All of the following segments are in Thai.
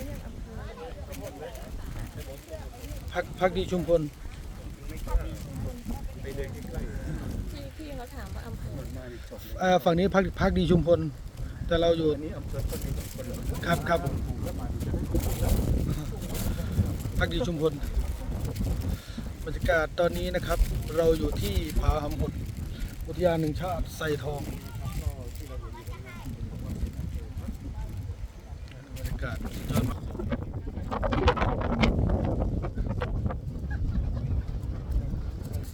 เขาเรียกอำเภออะไรพักพักดีชุมพลที่พี่เขาถามว่าอำเภออ่าฝั่งนี้พักพักดีชุมพล แต่เราอยู่ครับครับพักดีชุมพลบรรยากาศตอนนี้นะครับ เราอยู่ที่ผาหำหดอุทยานหนึ่งชาติไซทองบรรยากาศสุดยอดมาก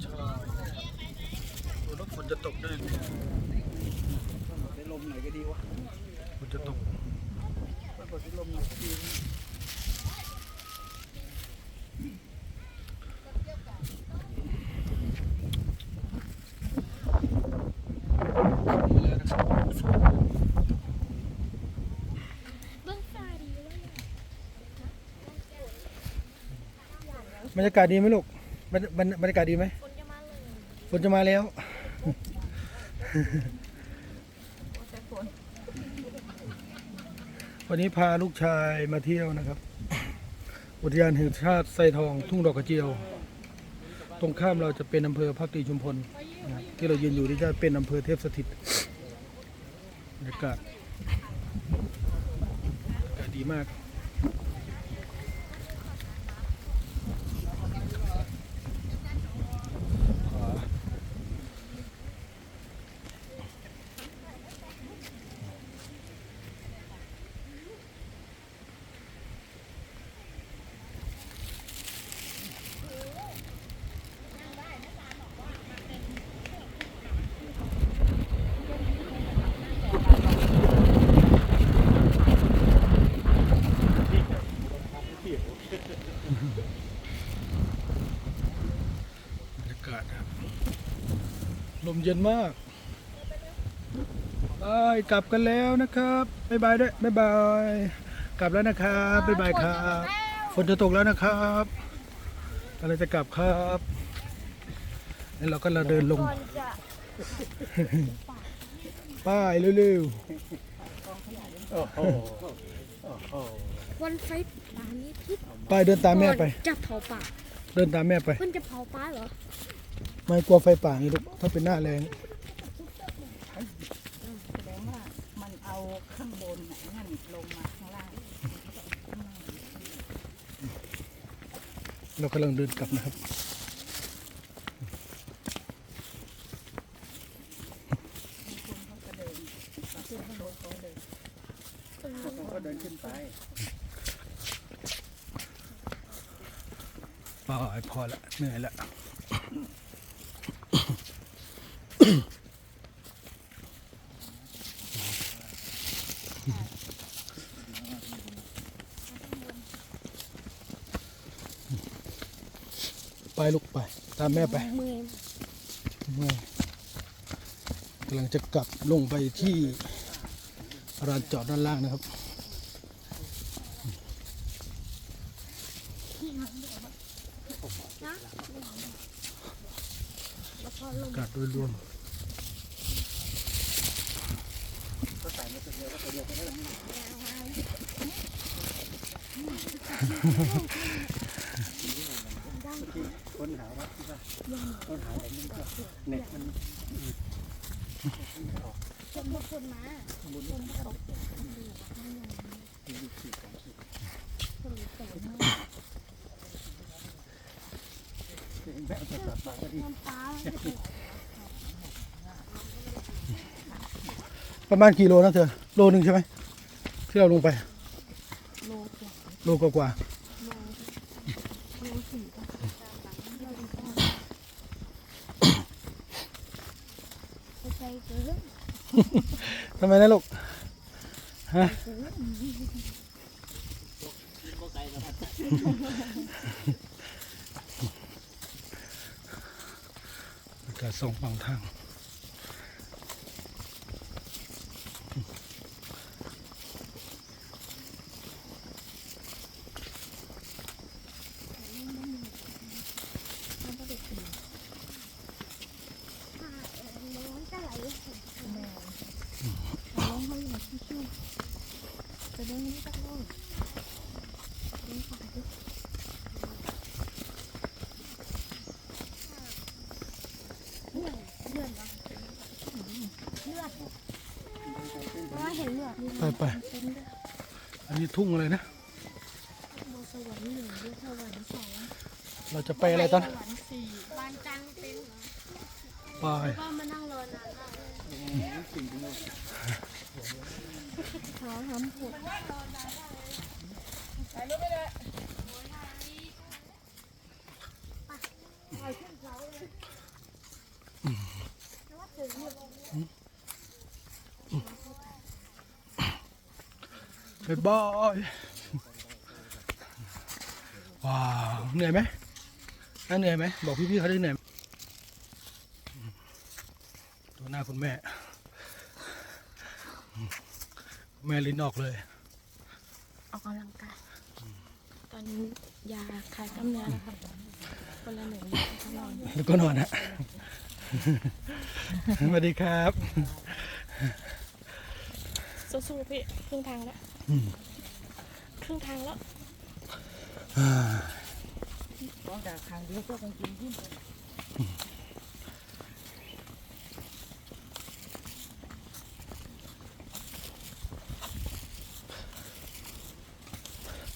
ใช่โอ้แล้วฝนจะตกด้วยได้ลมหน่อยก็ดีวะฝนจะตกปรากฏได้ลมหน่อยก็ดี เบื้องซ้ายดีเลย บรรยากาศดีไหมลูกบรรบรรบรรยากาศดีไหมคนจะมาเลยฝนจะมาแล้วแต่ฝนวันนี้พาลูกชายมาเที่ยวนะครับ อุทยานแห่งชาติไซทองทุ่งดอกกระเจียว ตรงข้ามเราจะเป็นอำเภอพักดีชุมพลนะครับที่เรายืนอยู่นี่จะเป็นอำเภอเทพสถิตบรรยากาศบรรยากาศดีมาก บรรยากาศครับลม เย็นมากบายกลับกันแล้วนะครับบ๊ายบายด้วยบ๊ายบายกลับแล้วนะครับบ๊ายบายครับฝนจะตกแล้วนะครับกำลังจะกลับครับแล้วเราก็เราเดินลงก่อนจะป้ายเร็วโอ้โหโอ้โหวันไฟป่านี้พิษๆป้ายเดินตามแม่ไป จะเผาป่าเดินตามแม่ไป เพื่อนจะเผาป่าเหรอ ไม่กลัวไฟป่าไงลูกถ้าเป็นหน้าแรงแสดงว่ามันเอาข้างบนน่ะนั่นลงมาข้างล่างเรากำลังเดินกลับนะครับเขาก็เดินขึ้นไป พอพอละเหนื่อยละ ไปลูกไป ตามแม่ไปเมื่อยแม่กำลังจะกลับลงไปที่ร้านจอดด้านล่างนะครับอากาศโดยรวม ค้นหาวัดที่ว่าค้นหาอะไรนี่ก็เน็ตมันคนบางคนมาคนตกแม่จะกลับมาก็ดี น้ำ ปลาประมาณกี่โลนะเธอ โลหนึ่งใช่ไหมที่เราลงไป โลกว่าโลกว่าโลโลสี่ป่ะใจเกินๆทำไมนะลูก ฮะอากาศสองฝั่งทาง ร้อนจะไหลร้อนเขาอย่างที่ชื่อจะได้ไม่ต้องร้อน ไปไป อันนี้ทุ่งอะไรนะโบสวรรค์หนึ่งโบสวรรค์สองเราจะไปอะไรตอนสวรรค์สี่บานจังเป็นเหรอไปก็มานั่งรอนานมากเลยขาหำผด บ๊ายบายว้าวเหนื่อยไหมน่าเหนื่อยไหมบอกพี่ๆเขาได้เหนื่อยไหมดูหน้าคุณแม่ แม่ลิ้นออกเลย ออกกำลังกายตอนนี้ยาคลายกล้ามเนื้อแล้วครับคนละหนึ่งก็นอนแล้วก็นอนฮะสวัสดีครับ สู้ๆพี่ครึ่งทางแล้วอืม ครึ่งทางแล้วต้องจากทางเดียวก็คงกินที่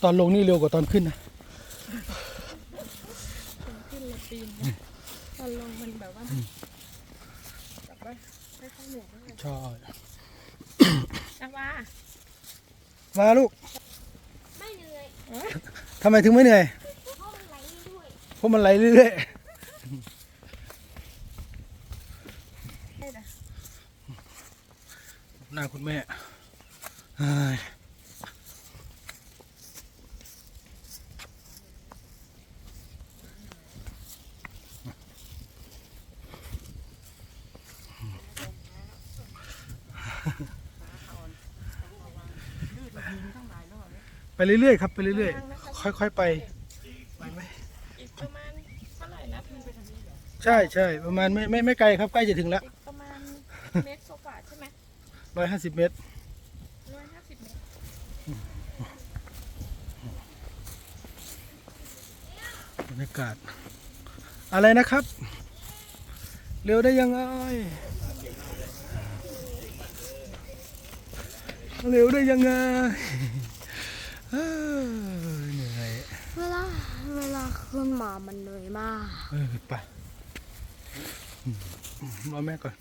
ตอนลงนี่เร็วกว่าตอนขึ้นนะขึ้นละปีนนะตอนลงมันแบบว่าแบบว่าไม่ค่อยเหนื่อยเท่าไหร่ใช่นะว่า มาลูกไม่เหนื่อยทำไมถึงไม่เหนื่อยเพราะมันไหลด้วยเพราะมันไหลเรื่อยๆหน้าคุณแม่เฮ้ย ไปเรื่อยๆครับไปเรื่อยๆ ค่อยๆไปไปไหมอีกประมาณเท่าไหร่นะพี่ใช่ใช่ประมาณไม่ไม่ไม่ไกลครับใกล้จะถึงแล้วอีกประมาณเมตรกว่าๆใช่ไหมร้อยห้าสิบเมตรร้อยห้าสิบเมตรบรรยากาศ อะไรนะครับ เร็วได้ยังไงเร็วได้ยังไงเอ้ยเหนื่อย เวลาเวลาขึ้น มามันเหนื่อยมาก เออไปอืมรอแม่ก่อน